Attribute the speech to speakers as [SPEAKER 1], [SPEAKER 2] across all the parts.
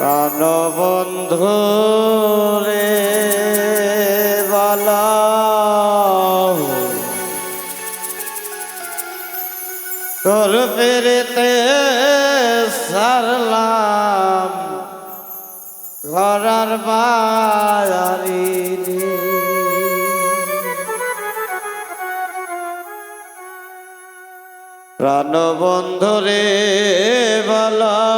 [SPEAKER 1] প্রাণবন্ধু রে বলা। তোর পেরেতে সারলাম ঘরার বাড়ি প্রাণবন্ধু রে বল।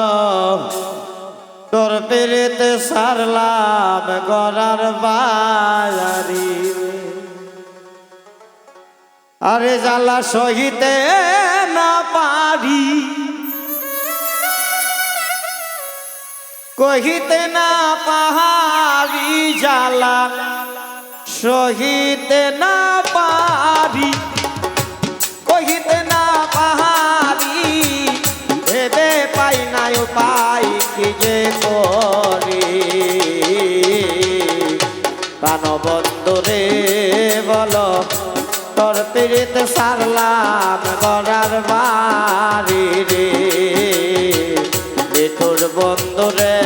[SPEAKER 1] পেরেতে সারলাম গড়ার বাড়ি আরে জ্বালা সহিতে না পারি। কহিতে না পাহাড়ি জ্বালা, সহিতে না প্রাণবন্ধুরে বল, তোর পীড়িত সারলাম গড়ার বাড়ি রে। তোর বন্ধুরে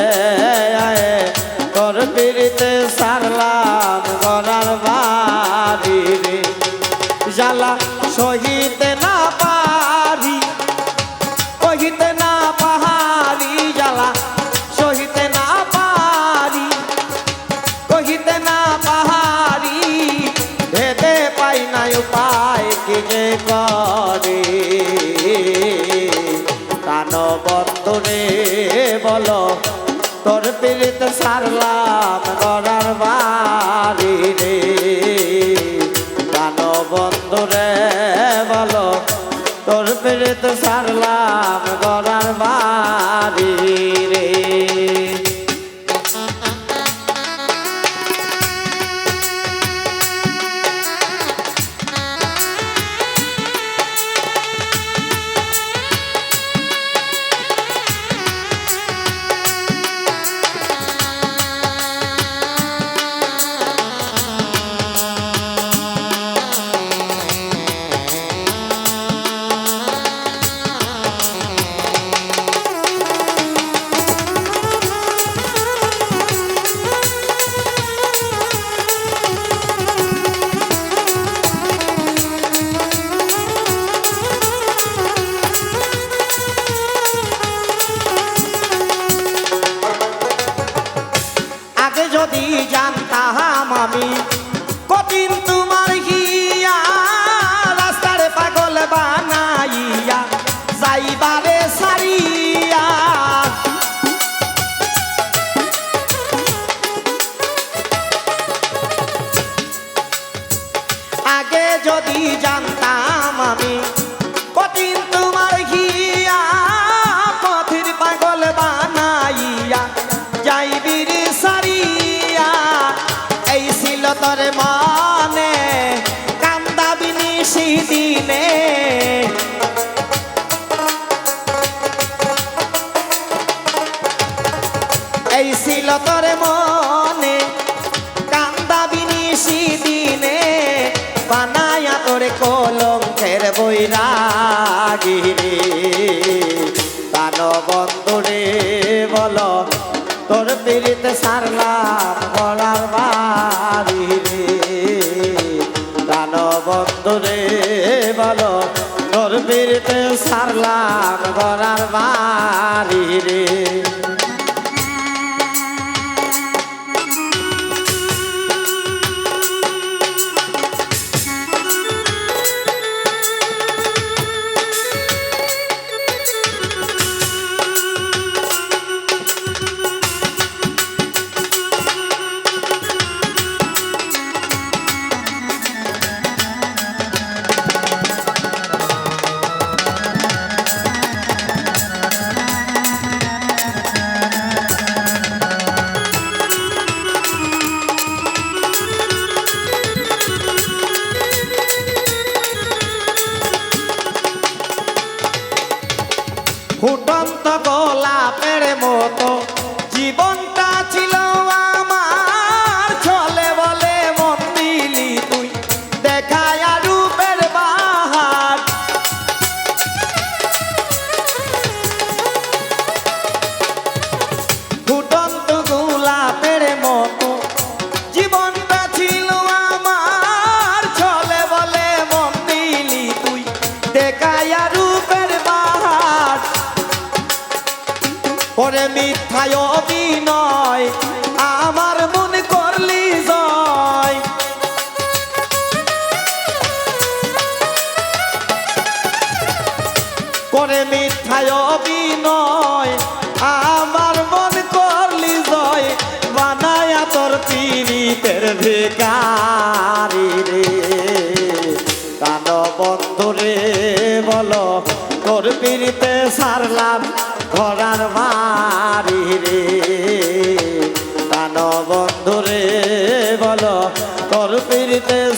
[SPEAKER 1] তোর পীড়িত সারলাম গড়ার বাড়ি রে। জ্বালা সহিতে উপায় কি যে করে? কান বন্ধুরে বলো, তোর পীড়িত সারলাম গড়ার বাড়ি রে। কান বন্ধুরে বলো, তোর পীড়িত সারলাম গড়ার বাড়ি রে। जानता हम अभी। তোর মনে কান্দাবিনি সিদিনে এই ছিল তোর মনে কান্দাবিনি সিদিনে বানায়া তোরে কলঙ্কের বৈরাগিরে কান বন্ধুরে বল, তোর পীড়িতে সারলাম গলার বন্ধুরে বল তোর বীরতে সারলাম গড়ার বাড়ি রে। ফুটন্ত গোলাপের মতো জীবনটা ওরে মিথ্যায় অভিনয়, আমার মন করলি জয়। করে মিথ্যায় অভিনয়, আমার মন করলি জয়। বানায়া তোর পীড়িতের ভিকারি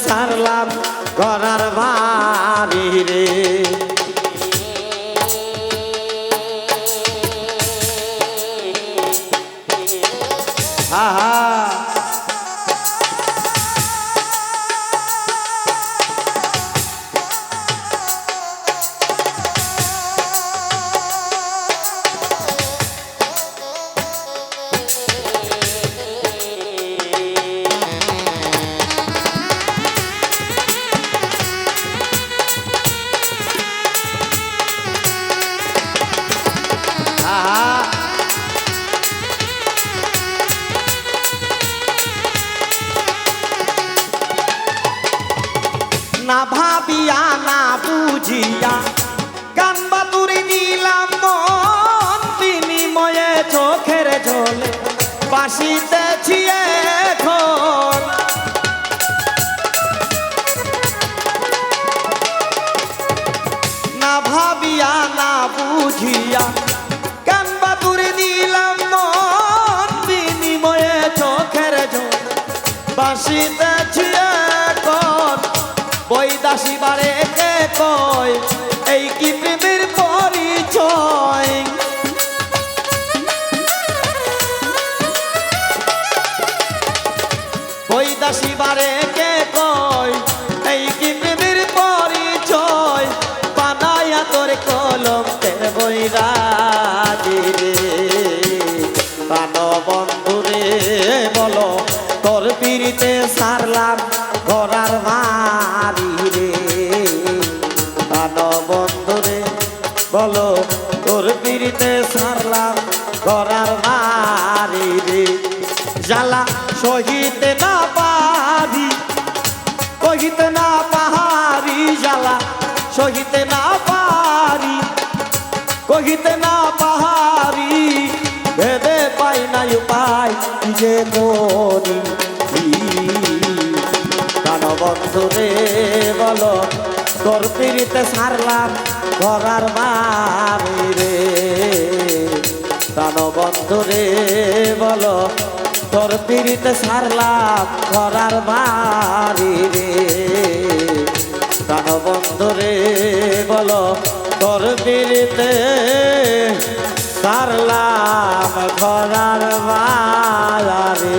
[SPEAKER 1] সারলাম করার বাড়ি রে। আহা না ভাবিয়া না বুঝিয়া বই বারে কয় এই কি প্রেমের পরিচয়? বলো, তোর পিড়িতে সারলাম ঘোড়ার মারি রে। জ্বালা সহিতে না পারি কহিতে না পাহাড়ি জ্বালা সহিতে না পারি কহিতে না পাহাড়ি ভেদে পাই না উপায় যে করি। কান বন্ধু রে বলো তোর পিড়িতে সারলাম ঘরার বাড়ি রে। কান বন্ধু রে, বলো তোর পিড়িতে সারলাম ঘরার বাড়ি রে। কান বন্ধু রে, বলো তোর পিড়িতে সারলাম ঘরার বাড়ি